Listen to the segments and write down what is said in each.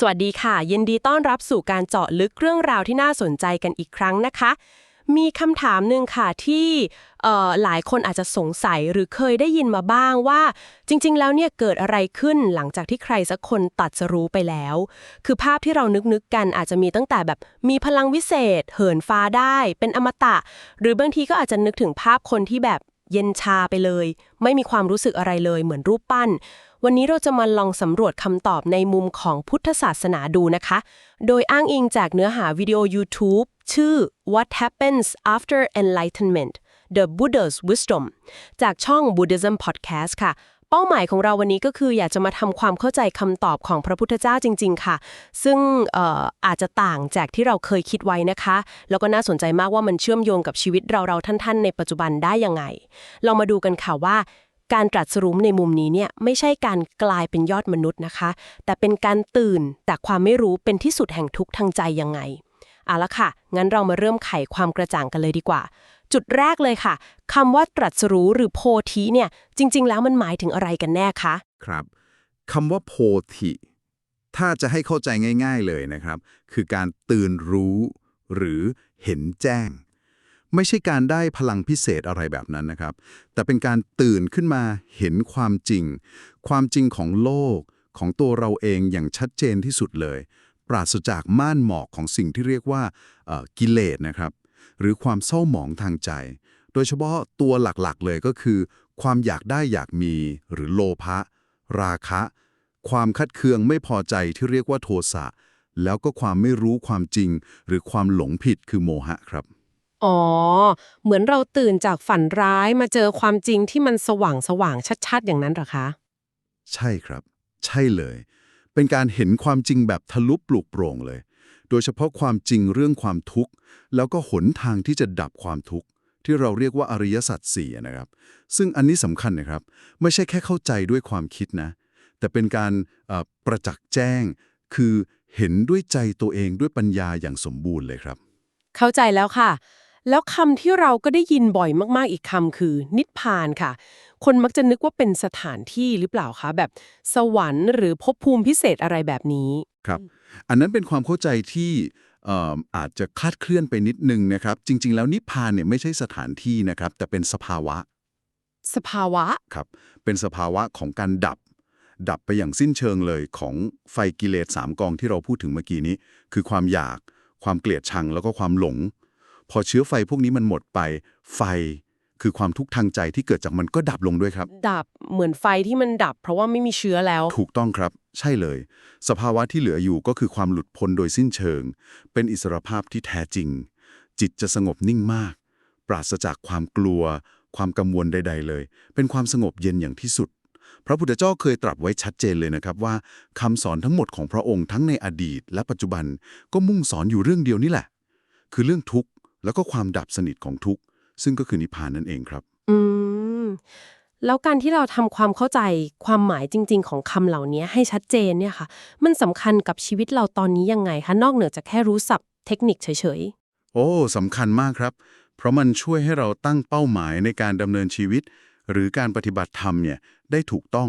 สวัสดีค่ะ ยินดีต้อนรับสู่การเจาะลึกเรื่องราวที่น่าสนใจกันอีกครั้งนะคะ มีคำถามหนึ่งค่ะที่หลายคนอาจจะสงสัยหรือเคยได้ยินมาบ้างว่า จริง ๆ แล้วเนี่ยเกิดอะไรขึ้นหลังจากที่ใครสักคนตัดสรู้ไปแล้ว คือภาพที่เรานึกๆกันอาจจะมีตั้งแต่แบบมีพลังวิเศษ เหินฟ้าได้ เป็นอมตะ หรือบางทีก็อาจจะนึกถึงภาพคนที่แบบเย็นชาไปเลย ไม่มีความรู้สึกอะไรเลยเหมือนรูปปั้น วันนี้เราจะมาลองสำรวจคำตอบในมุมของพุทธศาสนาดูนะคะ โดยอ้างอิงจากเนื้อหาวิดีโอ YouTube ชื่อ What Happens After Enlightenment The Buddha's Wisdom จากช่อง Buddhism Podcast ค่ะเป้าหมายของเราวันนี้ก็คืออยากจะมาทำความเข้าใจคำตอบของพระพุทธเจ้าจริง ๆ ค่ะ ซึ่งอออาจจะต่างจากที่เราเคยคิดไว้นะคะ แล้วก็น่าสนใจมากว่ามันเชื่อมโยงกับชีวิตเรา ๆ ท่าน ๆ ในปัจจุบันได้ยังไง เรามาดูกันค่ะว่า การตรัสรู้ในมุมนี้เนี่ยไม่ใช่การกลายเป็นยอดมนุษย์นะคะ แต่เป็นการตื่นจากความไม่รู้เป็นที่สุดแห่งทุกข์ทางใจยังไงเอาละค่ะ งั้นเรามาเริ่มไขความกระจ่างกันเลยดีกว่า จุดแรกเลยค่ะคำว่าตรัสรู้หรือโพธิเนี่ยจริง ๆ แล้วมันหมายถึงอะไรกันแน่คะครับคำว่าโพธิถ้าจะให้เข้าใจง่าย ๆเลยนะครับ คือการตื่นรู้หรือเห็นแจ้ง ไม่ใช่การได้พลังพิเศษอะไรแบบนั้นนะครับ แต่เป็นการตื่นขึ้นมาเห็นความจริง ความจริงของโลกของตัวเราเองอย่างชัดเจนที่สุดเลย ปราศจากม่านหมอกของสิ่งที่เรียกว่ากิเลสนะครับ หรือความเศร้าหมองทางใจ โดยเฉพาะตัวหลักๆเลยก็คือ ความอยากได้อยากมี หรือโลภะราคะ ความคัดเคืองไม่พอใจที่เรียกว่าโทสะแล้วก็ความไม่รู้ความจริง หรือความหลงผิดคือโมหะครับ อ๋อ เหมือนเราตื่นจากฝันร้ายมาเจอความจริงที่มันสว่างสว่างๆชัด ๆ อย่างนั้นเหรอคะ ใช่ครับ ใช่เลย เป็นการเห็นความจริงแบบทะลุปลุกโปร่งเลย โดยเฉพาะความจริงเรื่องความทุกข์ แล้วก็หนทางที่จะดับความทุกข์ ที่เราเรียกว่าอริยสัจสี่นะครับ ซึ่งอันนี้สำคัญนะครับ ไม่ใช่แค่เข้าใจด้วยความคิดนะ แต่เป็นการเอ่อประจักษ์แจ้ง คือเห็นด้วยใจตัวเองด้วยปัญญาอย่างสมบูรณ์เลยครับ เข้าใจแล้วค่ะ แล้วคำที่เราก็ได้ยินบ่อยมากๆอีกคำคือ นิพพานค่ะ คนมักจะนึกว่าเป็นสถานที่หรือเปล่าคะ แบบสวรรค์หรือภพภูมิพิเศษอะไรแบบนี้ครับ อันนั้นเป็นความเข้าใจที่เอ่ออาจจะคลาดเคลื่อนไปนิดนึงนะครับ จริง ๆ แล้วนิพพานเนี่ยไม่ใช่สถานที่นะครับ แต่เป็นสภาวะ สภาวะครับ เป็นสภาวะของการดับ ดับไปอย่างสิ้นเชิงเลยของไฟกิเลสสามกองที่เราพูดถึงเมื่อกี้นี้ คือความอยาก ความเกลียดชังแล้วก็ความหลง พอเชื้อไฟพวกนี้มันหมดไป ไฟ คือความทุกข์ทางใจที่เกิดจากมันก็ดับลงด้วยครับ ดับเหมือนไฟที่มันดับ เพราะว่าไม่มีเชื้อแล้ว ถูกต้องครับ ใช่เลย สภาวะที่เหลืออยู่ก็คือความหลุดพ้นโดยสิ้นเชิง เป็นอิสรภาพที่แท้จริง จิตจะสงบนิ่งมาก ปราศจากความกลัว ความกังวลใด ๆ เลย เป็นความสงบเย็นอย่างที่สุดพระพุทธเจ้าเคยตรัสไว้ชัดเจนเลยนะครับว่าคำสอนทั้งหมดของพระองค์ทั้งในอดีต และปัจจุบันก็มุ่งสอนอยู่เรื่องเดียวนี่แหละ คือเรื่องทุกข์ แล้วก็ความดับสนิทของทุกข์ ซึ่งก็คือนิพพานนั่นเองครับ อืม แล้วการที่เราทำความเข้าใจความหมายจริง ๆ ของคำเหล่านี้ให้ชัดเจนเนี่ยค่ะ มันสำคัญกับชีวิตเราตอนนี้ยังไงคะ นอกเหนือจากแค่รู้ศัพท์เทคนิคเฉยโอ้สำคัญมากครับ เพราะมันช่วยให้เราตั้งเป้าหมายในการดำเนินชีวิต หรือการปฏิบัติธรรมเนี่ยได้ถูกต้อง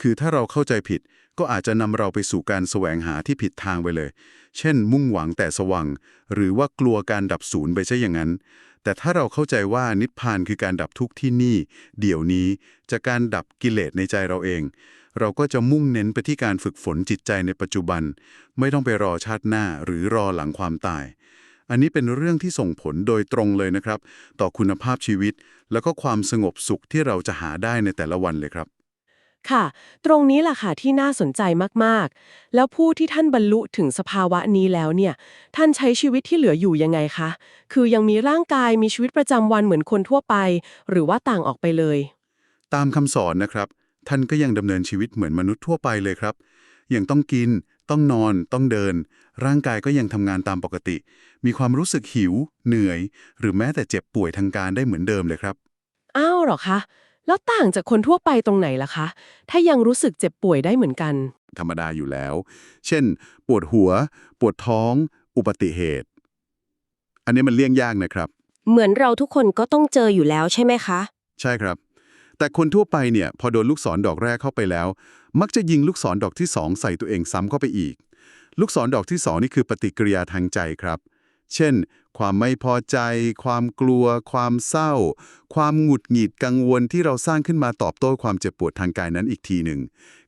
คือถ้าเราเข้าใจผิด ก็อาจจะนำเราไปสู่การแสวงหาที่ผิดทางไปเลย เช่น มุ่งหวังแต่สว่างหรือว่ากลัวการดับศูนย์ไปซะอย่างนั้น แต่ถ้าเราเข้าใจว่านิพพานคือการดับทุกข์ที่นี่ เดี๋ยวนี้จากการดับกิเลสในใจเราเอง เราก็จะมุ่งเน้นไปที่การฝึกฝนจิตใจในปัจจุบัน ไม่ต้องไปรอชาติหน้าหรือรอหลังความตาย อันนี้เป็นเรื่องที่ส่งผลโดยตรงเลยนะครับ ต่อคุณภาพชีวิต แล้วก็ความสงบสุขที่เราจะหาได้ในแต่ละวันเลยครับ ค่ะ ตรงนี้แหละค่ะที่น่าสนใจมากๆ แล้วผู้ที่ท่านบรรลุถึงสภาวะนี้แล้วเนี่ย ท่านใช้ชีวิตที่เหลืออยู่ยังไงคะ คือยังมีร่างกายมีชีวิตประจำวันเหมือนคนทั่วไป หรือว่าต่างออกไปเลย ตามคำสอนนะครับ ท่านก็ยังดำเนินชีวิตเหมือนมนุษย์ทั่วไปเลยครับ ยังต้องกิน ต้องนอน ต้องเดิน ร่างกายก็ยังทำงานตามปกติ มีความรู้สึกหิว เหนื่อย หรือแม้แต่เจ็บป่วยทางการได้เหมือนเดิมเลยครับ อ้าวเหรอคะ แล้วต่างจากคนทั่วไปตรงไหนล่ะคะ ถ้ายังรู้สึกเจ็บป่วยได้เหมือนกัน ธรรมดาอยู่แล้ว เช่น ปวดหัว ปวดท้อง อุบัติเหตุ อันนี้มันเลี่ยงยากนะครับ เหมือนเราทุกคนก็ต้องเจออยู่แล้วใช่ไหมคะ ใช่ครับ แต่คนทั่วไปเนี่ย พอโดนลูกศรดอกแรกเข้าไปแล้ว มักจะยิงลูกศรดอกที่สองใส่ตัวเองซ้ำเข้าไปอีก ลูกศรดอกที่สองนี่คือปฏิกิริยาทางใจครับ เช่น ความไม่พอใจ ความกลัว ความเศร้า ความหงุดหงิดกังวลที่เราสร้างขึ้นมาตอบโต้ความเจ็บปวดทางกายนั้นอีกทีหนึ่ง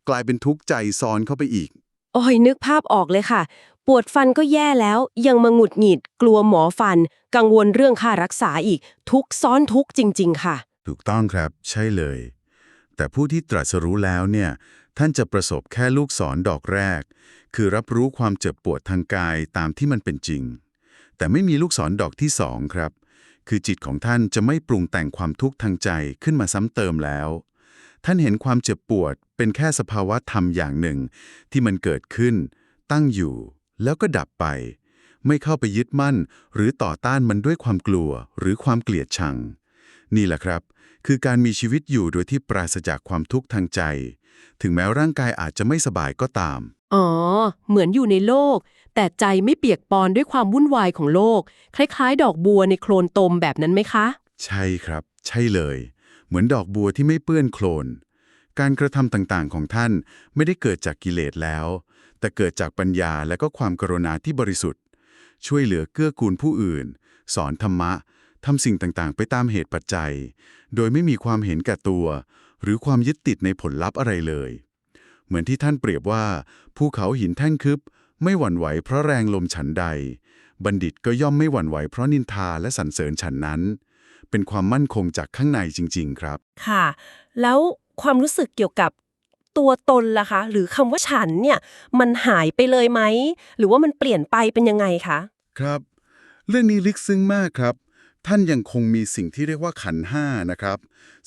กลายเป็นทุกข์ใจซ้อนเข้าไปอีก โอ้ยนึกภาพออกเลยค่ะ ปวดฟันก็แย่แล้ว ยังมาหงุดหงิด กลัวหมอฟัน กังวลเรื่องค่ารักษาอีก ทุกข์ซ้อนทุกข์จริง ๆ ค่ะ ถูกต้องครับ ใช่เลย แต่ผู้ที่ตรัสรู้แล้วเนี่ยท่านจะประสบแค่ลูกศรดอกแรก คือรับรู้ความเจ็บปวดทางกายตามที่มันเป็นจริง แต่ไม่มีลูกศรดอกที่สองครับ คือจิตของท่านจะไม่ปรุงแต่งความทุกข์ทางใจขึ้นมาซ้ำเติมแล้ว ท่านเห็นความเจ็บปวดเป็นแค่สภาวะธรรมอย่างหนึ่ง ที่มันเกิดขึ้น ตั้งอยู่ แล้วก็ดับไป ไม่เข้าไปยึดมั่น หรือต่อต้านมันด้วยความกลัว หรือความเกลียดชัง นี่แหละครับ คือการมีชีวิตอยู่โดยที่ปราศจากความทุกข์ทางใจ ถึงแม้ร่างกายอาจจะไม่สบายก็ตาม อ๋อ เหมือนอยู่ในโลก แต่ใจไม่เปียกปอนด้วยความวุ่นวายของโลก คล้ายๆ ดอกบัวในโคลนตมแบบนั้นไหมคะ ใช่ครับ ใช่เลย เหมือนดอกบัวที่ไม่เปื้อนโคลน การกระทำต่างๆของท่านไม่ได้เกิดจากกิเลสแล้ว แต่เกิดจากปัญญาและก็ความกรุณาที่บริสุทธิ์ ช่วยเหลือเกื้อกูลผู้อื่น สอนธรรมะทำสิ่งต่างๆ ไปตามเหตุปัจจัย โดยไม่มีความเห็นแก่ตัว หรือความยึดติดในผลลัพธ์อะไรเลย เหมือนที่ท่านเปรียบว่า ภูเขาหินแท่งคึบ ไม่หวั่นไหวเพราะแรงลมฉันใด บัณฑิตก็ย่อมไม่หวั่นไหวเพราะนินทาและสรรเสริญฉันนั้น เป็นความมั่นคงจากข้างในจริง ๆ ครับ ค่ะ แล้วความรู้สึกเกี่ยวกับตัวตนล่ะคะ หรือคำว่าฉันเนี่ยมันหายไปเลยไหม หรือว่ามันเปลี่ยนไปเป็นยังไงคะ ครับ เรื่องนี้ลึกซึ้งมากครับ ท่านยังคงมีสิ่งที่เรียกว่าขันห้านะครับ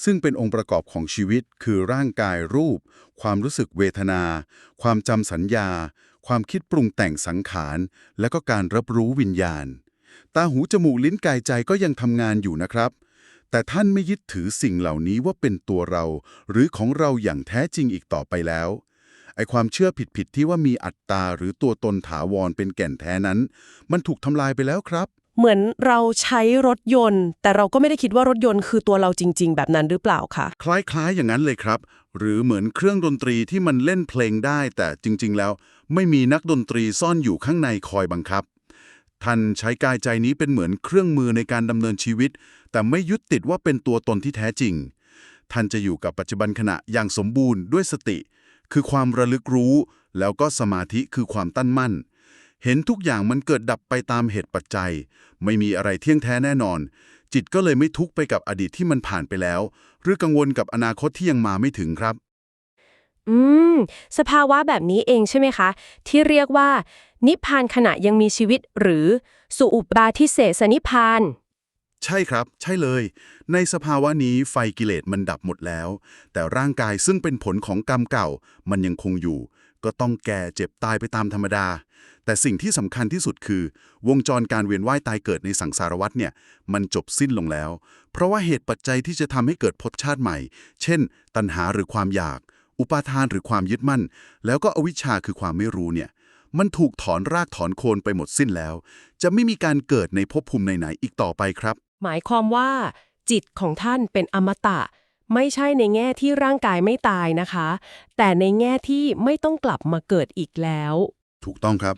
ซึ่งเป็นองค์ประกอบของชีวิต คือร่างกายรูป ความรู้สึกเวทนา ความจำสัญญา ความคิดปรุงแต่งสังขาร และก็การรับรู้วิญญาณ ตาหูจมูกลิ้นกายใจก็ยังทำงานอยู่นะครับ แต่ท่านไม่ยึดถือสิ่งเหล่านี้ว่าเป็นตัวเรา หรือของเราอย่างแท้จริงอีกต่อไปแล้วไอความเชื่อผิดๆที่ว่ามีอัตตาหรือตัวตนถาวรเป็นแก่นแท้นั้น มันถูกทำลายไปแล้วครับ เหมือนเราใช้รถยนต์ แต่เราก็ไม่ได้คิดว่ารถยนต์คือตัวเราจริง ๆ แบบนั้นหรือเปล่าคะคล้ายๆอย่างนั้นเลยครับ หรือเหมือนเครื่องดนตรีที่มันเล่นเพลงได้ แต่จริง ๆ แล้ว ไม่มีนักดนตรีซ่อนอยู่ข้างในคอยบังคับ ท่านใช้กายใจนี้เป็นเหมือนเครื่องมือในการดำเนินชีวิต แต่ไม่ยึดติดว่าเป็นตัวตนที่แท้จริง ท่านจะอยู่กับปัจจุบันขณะอย่างสมบูรณ์ด้วยสติ คือความระลึกรู้ แล้วก็สมาธิคือความตั้นมั่น เห็นทุกอย่างมันเกิดดับไปตามเหตุปัจจัย ไม่มีอะไรเที่ยงแท้แน่นอน จิตก็เลยไม่ทุกข์ไปกับอดีตที่มันผ่านไปแล้ว หรือกังวลกับอนาคตที่ยังมาไม่ถึงครับ อืม สภาวะแบบนี้เองใช่ไหมคะ ที่เรียกว่า นิพพานขณะยังมีชีวิตหรือ สุอุปบาทิเสสนิพพานใช่ครับ ใช่เลย ในสภาวะนี้ไฟกิเลสมันดับหมดแล้ว แต่ร่างกายซึ่งเป็นผลของกรรมเก่า มันยังคงอยู่ ก็ต้องแก่เจ็บตายไปตามธรรมดา แต่สิ่งที่สำคัญที่สุดคือ วงจรการเวียนว่ายตายเกิดในสังสารวัฏเนี่ยมันจบสิ้นลงแล้ว เพราะว่าเหตุปัจจัยที่จะทำให้เกิดภพชาติใหม่ เช่น ตัณหาหรือความอยาก อุปาทานหรือความยึดมั่น แล้วก็อวิชชาคือความไม่รู้เนี่ยมันถูกถอนรากถอนโคนไปหมดสิ้นแล้ว จะไม่มีการเกิดในภพภูมิไหนๆอีกต่อไปครับ หมายความว่า จิตของท่านเป็นอมตะ ไม่ใช่ในแง่ที่ร่างกายไม่ตายนะคะ แต่ในแง่ที่ไม่ต้องกลับมาเกิดอีกแล้ว ถูกต้องครับ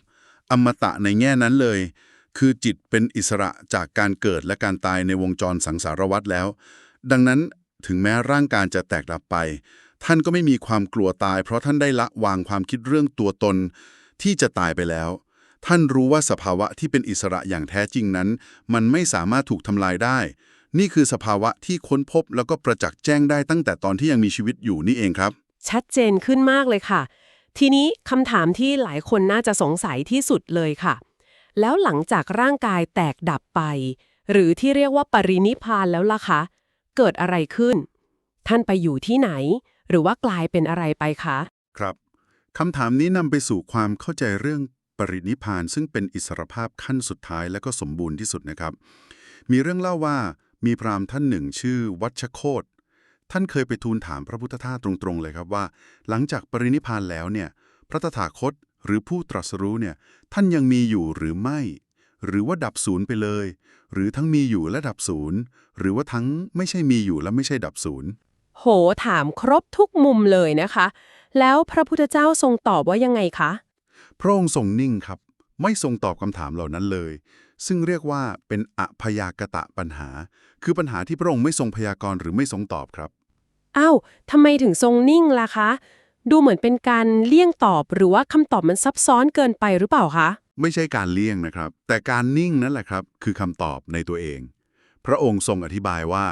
อมตะในแง่นั้นเลย คือจิตเป็นอิสระจากการเกิดและการตายในวงจรสังสารวัฏแล้ว ดังนั้นถึงแม้ร่างกายจะแตกดับไป ท่านก็ไม่มีความกลัวตาย เพราะท่านได้ละวางความคิดเรื่องตัวตนที่จะตายไปแล้ว ท่านรู้ว่าสภาวะที่เป็นอิสระอย่างแท้จริงนั้น มันไม่สามารถถูกทำลายได้ นี่คือสภาวะที่ค้นพบแล้วก็ประจักษ์แจ้งได้ตั้งแต่ตอนที่ยังมีชีวิตอยู่นี่เองครับ ชัดเจนขึ้นมากเลยค่ะ ทีนี้คำถามที่หลายคนน่าจะสงสัยที่สุดเลยค่ะ แล้วหลังจากร่างกายแตกดับไป หรือที่เรียกว่าปรินิพพานแล้วล่ะคะ เกิดอะไรขึ้น ท่านไปอยู่ที่ไหน หรือว่ากลายเป็นอะไรไปคะ ครับคำถามนี้นำไปสู่ความเข้าใจเรื่องปรินิพพานซึ่งเป็นอิสรภาพขั้นสุดท้ายและก็สมบูรณ์ที่สุดนะครับ มีเรื่องเล่าว่า มีพราหมณ์ท่านหนึ่งชื่อวัชโคตท่านเคยไปทูลถามพระพุทธทาสตรงๆเลยครับว่า หลังจากปรินิพพานแล้วเนี่ยพระตถาคตหรือผู้ตรัสรู้เนี่ยท่านยังมีอยู่หรือไม่ หรือว่าดับศูนย์ไปเลย หรือทั้งมีอยู่และดับศูนย์หรือว่าทั้งไม่ใช่มีอยู่และไม่ใช่ดับศูนย์โหถามครบทุกมุมเลยนะคะ แล้วพระพุทธเจ้าทรงตอบว่ายังไงคะพพระองค์ทรงนิ่งครับ ไม่ทรงตอบคำถามเหล่านั้นเลย ซึ่งเรียกว่าเป็นอพยากตะปัญหา คือปัญหาที่พระองค์ไม่ทรงพยากรณ์หรือไม่ทรงตอบครับ อ้าวทำไมถึงทรงนิ่งล่ะคะ ดูเหมือนเป็นการเลี่ยงตอบหรือว่าคำตอบมันซับซ้อนเกินไปหรือเปล่าคะ ไม่ใช่การเลี่ยงนะครับ แต่การนิ่งนั่นแหละครับ คือคำตอบในตัวเอง พระองค์ทรงอธิบายว่า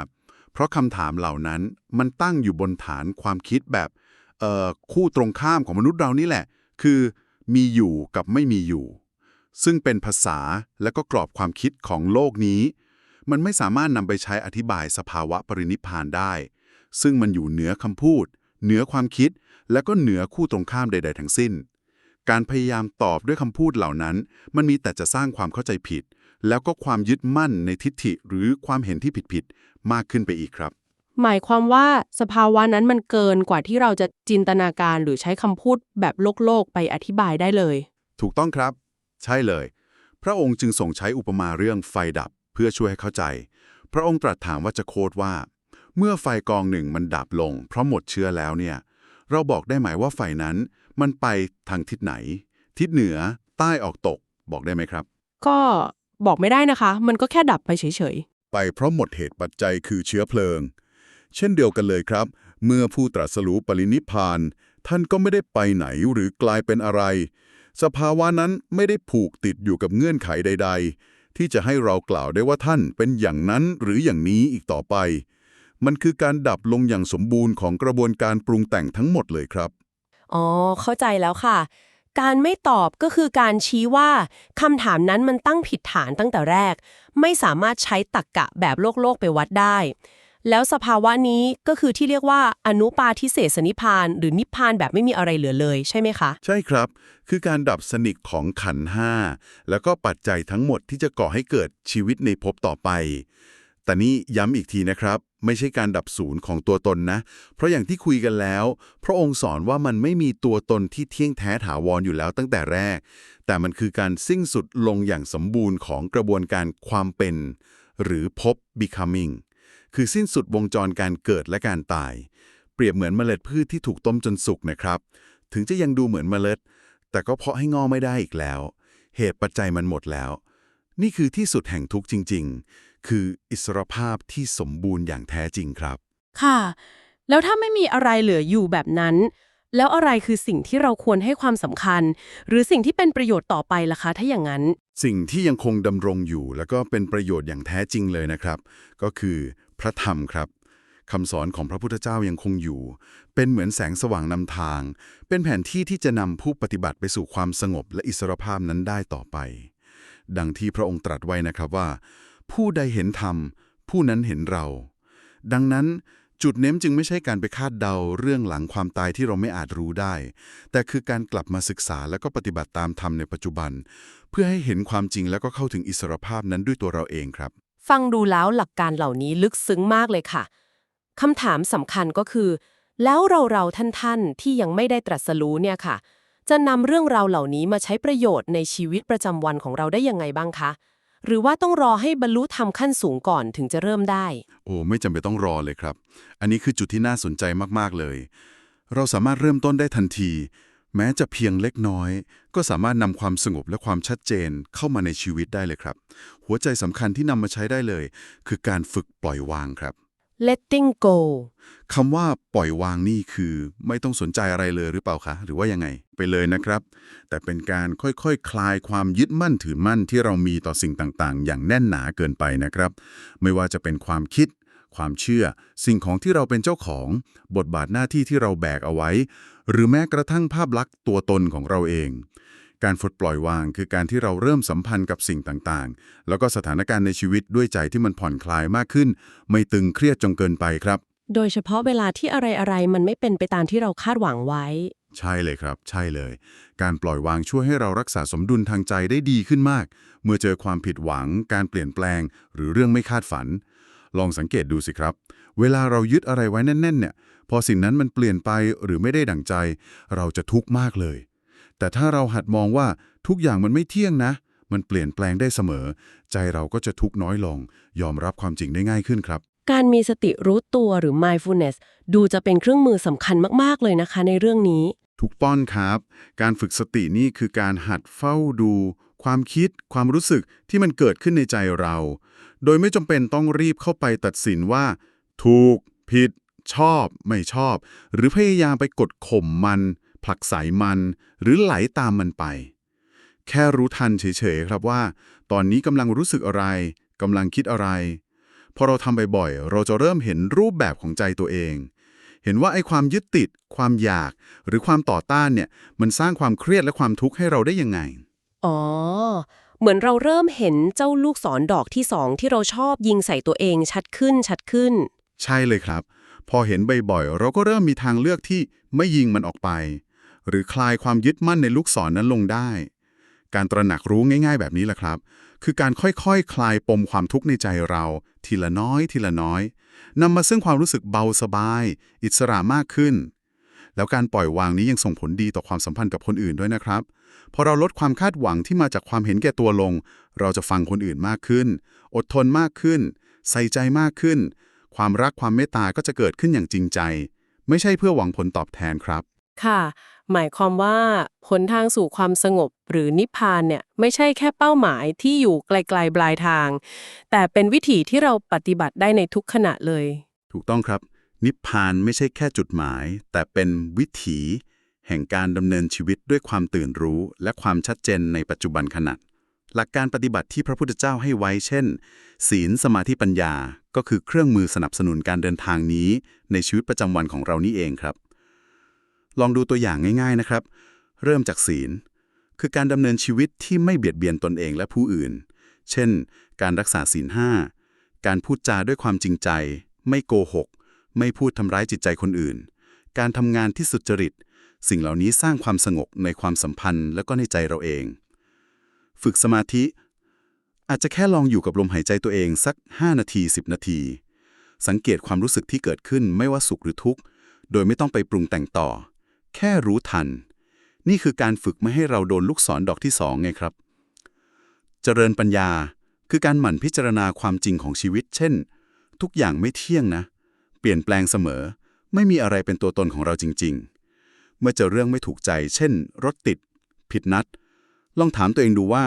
เพราะคำถามเหล่านั้นมันตั้งอยู่บนฐานความคิดแบบเอ่อคู่ตรงข้ามของมนุษย์เรานี่แหละ คือมีอยู่กับไม่มีอยู่ ซึ่งเป็นภาษาและก็กรอบความคิดของโลกนี้ มันไม่สามารถนำไปใช้อธิบายสภาวะปรินิพพานได้ ซึ่งมันอยู่เหนือคำพูด เหนือความคิด และก็เหนือคู่ตรงข้ามใด ๆ ทั้งสิ้น การพยายามตอบด้วยคำพูดเหล่านั้น มันมีแต่จะสร้างความเข้าใจผิด แล้วก็ความยึดมั่นในทิฏฐิหรือความเห็นที่ผิดๆมากขึ้นไปอีกครับหมายความว่าสภาวะนั้นมันเกินกว่าที่เราจะจินตนาการหรือใช้คำพูดแบบโลกโลกๆไปอธิบายได้เลย ถูกต้องครับ ใช่เลย พระองค์จึงส่งใช้อุปมาเรื่องไฟดับเพื่อช่วยให้เข้าใจ พระองค์ตรัสถามว่าจะโคดว่า เมื่อไฟกองหนึ่งมันดับลง เพราะหมดเชื้อแล้วเนี่ย เราบอกได้ไหมว่าไฟนั้นมันไปทางทิศไหน ทิศเหนือ ใต้ออกตก บอกได้ไหมครับ ก็บอกไม่ได้นะคะ มันก็แค่ดับไปเฉยไปเพราะหมดเหตุปัจจัยคือเชื้อเพลิง เช่นเดียวกันเลยครับ เมื่อผู้ตรัสรู้ปรินิพพาน ท่านก็ไม่ได้ไปไหนหรือกลายเป็นอะไร สภาวะนั้นไม่ได้ผูกติดอยู่กับเงื่อนไขใด ๆ ที่จะให้เรากล่าวได้ว่าท่านเป็นอย่างนั้นหรืออย่างนี้อีกต่อไป มันคือการดับลงอย่างสมบูรณ์ของกระบวนการปรุงแต่งทั้งหมดเลยครับ อ๋อ เข้าใจแล้วค่ะ การไม่ตอบก็คือการชี้ว่าคำถามนั้นมันตั้งผิดฐานตั้งแต่แรก ไม่สามารถใช้ตรรกกะแบบโลกโลกไปวัดได้ แล้วสภาวะนี้ก็คือที่เรียกว่าอนุปาทิเสสนิพาน หรือนิพานแบบไม่มีอะไรเหลือเลยใช่ไหมคะ ใช่ครับ คือการดับสนิทของขันห้าแล้วก็ปัจจัยทั้งหมดที่จะก่อให้เกิดชีวิตในภพต่อไป แต่นี่ย้ำอีกทีนะครับ ไม่ใช่การดับศูนย์ของตัวตนนะ เพราะอย่างที่คุยกันแล้ว พระองค์สอนว่ามันไม่มีตัวตนที่เที่ยงแท้ถาวรอยู่แล้วตั้งแต่แรก แต่มันคือการสิ้นสุดลงอย่างสมบูรณ์ของกระบวนการความเป็น หรือพบ becoming คือสิ้นสุดวงจรการเกิดและการตาย เปรียบเหมือนเมล็ดพืชที่ถูกต้มจนสุกนะครับ ถึงจะยังดูเหมือนเมล็ด แต่ก็เพาะให้งอไม่ได้อีกแล้ว เหตุปัจจัยมันหมดแล้ว นี่คือที่สุดแห่งทุกข์จริง ๆ คืออิสรภาพที่สมบูรณ์อย่างแท้จริงครับๆค่ะ แล้วถ้าไม่มีอะไรเหลืออยู่แบบนั้น แล้วอะไรคือสิ่งที่เราควรให้ความสำคัญ หรือสิ่งที่เป็นประโยชน์ต่อไปล่ะคะ ถ้าอย่างนั้น สิ่งที่ยังคงดำรงอยู่ แล้วก็เป็นประโยชน์อย่างแท้จริงเลยนะครับ ก็คือ พระธรรมครับคำสอนของพระพุทธเจ้ายังคงอยู่ เป็นเหมือนแสงสว่างนำทาง เป็นแผนที่ที่จะนำผู้ปฏิบัติไปสู่ความสงบและอิสรภาพนั้นได้ต่อไป ดังที่พระองค์ตรัสไว้นะครับว่า ผู้ใดเห็นธรรม ผู้นั้นเห็นเรา ดังนั้นจุดเน้นจึงไม่ใช่การไปคาดเดาเรื่องหลังความตายที่เราไม่อาจรู้ได้ แต่คือการกลับมาศึกษาและก็ปฏิบัติตามธรรมในปัจจุบัน เพื่อให้เห็นความจริงแล้วก็เข้าถึงอิสรภาพนั้นด้วยตัวเราเองครับ ฟังดูแล้วหลักการเหล่านี้ลึกซึ้งมากเลยค่ะคำถามสำคัญก็คือ แล้วเราเราท่านท่านๆ ที่ยังไม่ได้ตรัสรู้เนี่ยค่ะ จะนำเรื่องราวเหล่านี้มาใช้ประโยชน์ในชีวิตประจำวันของเราได้ยังไงบ้างคะ หรือว่าต้องรอให้บรรลุธรรมขั้นสูงก่อนถึงจะเริ่มได้ โอ้ไม่จำเป็นต้องรอเลยครับ อันนี้คือจุดที่น่าสนใจมากๆเลย เราสามารถเริ่มต้นได้ทันที แม้จะเพียงเล็กน้อย ก็สามารถนำความสงบและความชัดเจนเข้ามาในชีวิตได้เลยครับ หัวใจสำคัญที่นำมาใช้ได้เลย คือการฝึกปล่อยวางครับ letting go คำว่าปล่อยวางนี่คือ ไม่ต้องสนใจอะไรเลยหรือเปล่าคะ หรือว่ายังไง ไปเลยนะครับ แต่เป็นการค่อยๆคคลายความยึดมั่นถือมั่นที่เรามีต่อสิ่งต่างๆ อย่างแน่นหนาเกินไปนะครับ ไม่ว่าจะเป็นความคิด ความเชื่อ สิ่งของที่เราเป็นเจ้าของ บทบาทหน้าที่ที่เราแบกเอาไว้ หรือแม้กระทั่งภาพลักษณ์ตัวตนของเราเอง การฝึกปล่อยวางคือการที่เราเริ่มสัมพันธ์กับสิ่งต่างๆ แล้วก็สถานการณ์ในชีวิตด้วยใจที่มันผ่อนคลายมากขึ้น ไม่ตึงเครียดจนเกินไปครับ โดยเฉพาะเวลาที่อะไรๆมันไม่เป็นไปตามที่เราคาดหวังไว้ ใช่เลยครับ ใช่เลย การปล่อยวางช่วยให้เรารักษาสมดุลทางใจได้ดีขึ้นมาก เมื่อเจอความผิดหวัง การเปลี่ยนแปลง หรือเรื่องไม่คาดฝัน ลองสังเกตดูสิครับ เวลาเรายึดอะไรไว้แน่น ๆ เนี่ย พอสิ่งนั้นมันเปลี่ยนไปหรือไม่ได้ดั่งใจ เราจะทุกข์มากเลย แต่ถ้าเราหัดมองว่าทุกอย่างมันไม่เที่ยงนะ มันเปลี่ยนแปลงได้เสมอ ใจเราก็จะทุกข์น้อยลง ยอมรับความจริงได้ง่ายขึ้นครับ การมีสติรู้ตัวหรือ mindfulness ดูจะเป็นเครื่องมือสำคัญมากๆเลยนะคะ ในเรื่องนี้ ทุกต้อนครับ การฝึกสตินี่คือการหัดเฝ้าดู ความคิด ความรู้สึกที่มันเกิดขึ้นในใจเรา โดยไม่จำเป็นต้องรีบเข้าไปตัดสินว่า ถูก ผิด ชอบ ไม่ชอบ หรือพยายามไปกดข่มมัน ผลักไสมัน หรือไหลตามมันไป แค่รู้ทันเฉยๆครับว่า ตอนนี้กำลังรู้สึกอะไรกำลังคิดอะไร พอเราทำบ่อยๆเราจะเริ่มเห็นรูปแบบของใจตัวเอง เห็นว่าไอ้ความยึดติด ความอยาก หรือความต่อต้านเนี่ย มันสร้างความเครียดและความทุกข์ให้เราได้ยังไง อ๋อ เหมือนเราเริ่มเห็นเจ้าลูกศรดอกที่สองที่เราชอบยิงใส่ตัวเองชัดขึ้นชัดขึ้น ใช่เลยครับ พอเห็นบ่อยๆเราก็เริ่มมีทางเลือกที่ไม่ยิงมันออกไป หรือคลายความยึดมั่นในลูกศรนนั้นลงได้ การตระหนักรู้ง่าย ๆ แบบนี้แหละครับ คือการค่อยๆคคลายปมความทุกข์ในใจเรา ทีละน้อย ทีละน้อยนำมาซึ่งความรู้สึกเบาสบาย อิสระมากขึ้น แล้วการปล่อยวางนี้ยังส่งผลดีต่อความสัมพันธ์กับคนอื่นด้วยนะครับ พอเราลดความคาดหวังที่มาจากความเห็นแก่ตัวลง เราจะฟังคนอื่นมากขึ้น อดทนมากขึ้น ใส่ใจมากขึ้น ความรักความเมตตาก็จะเกิดขึ้นอย่างจริงใจ ไม่ใช่เพื่อหวังผลตอบแทนครับ ค่ะ หมายความว่าผลทางสู่ความสงบหรือนิพพานเนี่ยไม่ใช่แค่เป้าหมายที่อยู่ไกลๆปลายทาง แต่เป็นวิถีที่เราปฏิบัติได้ในทุกขณะเลย ถูกต้องครับ นิพพานไม่ใช่แค่จุดหมาย แต่เป็นวิถี แห่งการดำเนินชีวิตด้วยความตื่นรู้และความชัดเจนในปัจจุบันขณะหลักการปฏิบัติที่พระพุทธเจ้าให้ไว้เช่น ศีลสมาธิปัญญา ก็คือเครื่องมือสนับสนุนการเดินทางนี้ ในชีวิตประจำวันของเรานี่เองครับ ลองดูตัวอย่างง่ายๆนะครับ เริ่มจากศีล คือการดำเนินชีวิตที่ไม่เบียดเบียนตนเองและผู้อื่น เช่น การรักษาศีลห้าการพูดจาด้วยความจริงใจ ไม่โกหก ไม่พูดทำร้ายจิตใจคนอื่น การทำงานที่สุจริต สิ่งเหล่านี้สร้างความสงบในความสัมพันธ์และก็ในใจเราเอง ฝึกสมาธิ อาจจะแค่ลองอยู่กับลมหายใจตัวเองสัก 5 นาที 10 นาที สังเกตความรู้สึกที่เกิดขึ้นไม่ว่าสุขหรือทุกข์ โดยไม่ต้องไปปรุงแต่งต่อ แค่รู้ทัน นี่คือการฝึกไม่ให้เราโดนลูกศรดอกที่สองไงครับ เจริญปัญญาคือการหมั่นพิจารณาความจริงของชีวิต เช่น ทุกอย่างไม่เที่ยงนะ เปลี่ยนแปลงเสมอ ไม่มีอะไรเป็นตัวตนของเราจริง ๆ เมื่อเจอเรื่องไม่ถูกใจ เช่น รถติด ผิดนัด ลองถามตัวเองดูว่า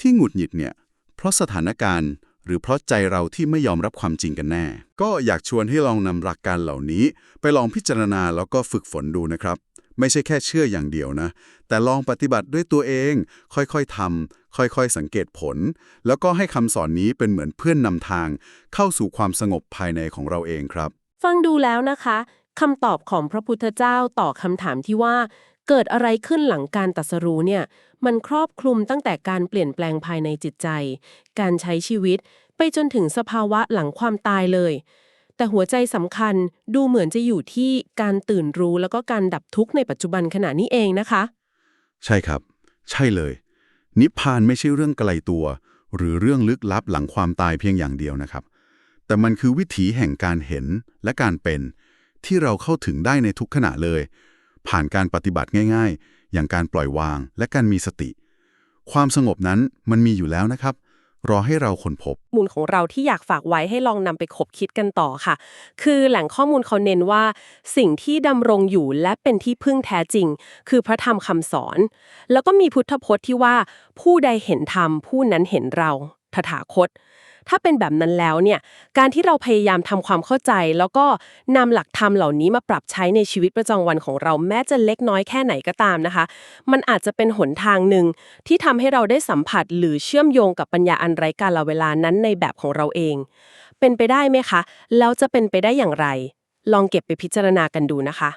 ที่หงุดหงิดเนี่ย เพราะสถานการณ์ หรือเพราะใจเราที่ไม่ยอมรับความจริงกันแน่ ก็อยากชวนให้ลองนำหลักการเหล่านี้ ไปลองพิจารณาแล้วก็ฝึกฝนดูนะครับ ไม่ใช่แค่เชื่ออย่างเดียวนะ แต่ลองปฏิบัติด้วยตัวเอง ค่อยๆทำค่อยๆ สังเกตผล แล้วก็ให้คำสอนนี้เป็นเหมือนเพื่อนนำทาง เข้าสู่ความสงบภายในของเราเองครับ ฟังดูแล้วนะคะ คำตอบของพระพุทธเจ้าต่อคำถามที่ว่า เกิดอะไรขึ้นหลังการตรัสรู้เนี่ย มันครอบคลุมตั้งแต่การเปลี่ยนแปลงภายในจิตใจ การใช้ชีวิต ไปจนถึงสภาวะหลังความตายเลย แต่หัวใจสำคัญดูเหมือนจะอยู่ที่การตื่นรู้แล้วก็การดับทุกข์ในปัจจุบันขณะนี้เองนะคะ ใช่ครับ ใช่เลย นิพพานไม่ใช่เรื่องไกลตัว หรือเรื่องลึกลับหลังความตายเพียงอย่างเดียวนะครับ แต่มันคือวิถีแห่งการเห็นและการเป็น ที่เราเข้าถึงได้ในทุกขณะเลย ผ่านการปฏิบัติง่าย ๆ อย่างการปล่อยวางและการมีสติ ความสงบนั้นมันมีอยู่แล้วนะครับ รอให้เราค้นพบ มูลของเราที่อยากฝากไว้ให้ลองนำไปคบคิดกันต่อค่ะ คือแหล่งข้อมูลเขาเน้นว่า สิ่งที่ดำรงอยู่และเป็นที่พึ่งแท้จริง คือพระธรรมคำสอน แล้วก็มีพุทธพจน์ที่ว่า ผู้ใดเห็นธรรมผู้นั้นเห็นเราทถาคต ถ้าเป็นแบบนั้นแล้วเนี่ยการที่เราพยายามทำความเข้าใจ แล้วก็นำหลักธรรมเหล่านี้มาปรับใช้ในชีวิตประจำวันของเราแม้จะเล็กน้อยแค่ไหนก็ตามนะคะ มันอาจจะเป็นหนทางหนึ่งที่ทำให้เราได้สัมผัสหรือเชื่อมโยงกับปัญญาอันไร้กาลเวลานั้นในแบบของเราเอง เป็นไปได้ไหมคะแล้วจะเป็นไปได้อย่างไร ลองเก็บไปพิจารณากันดูนะคะ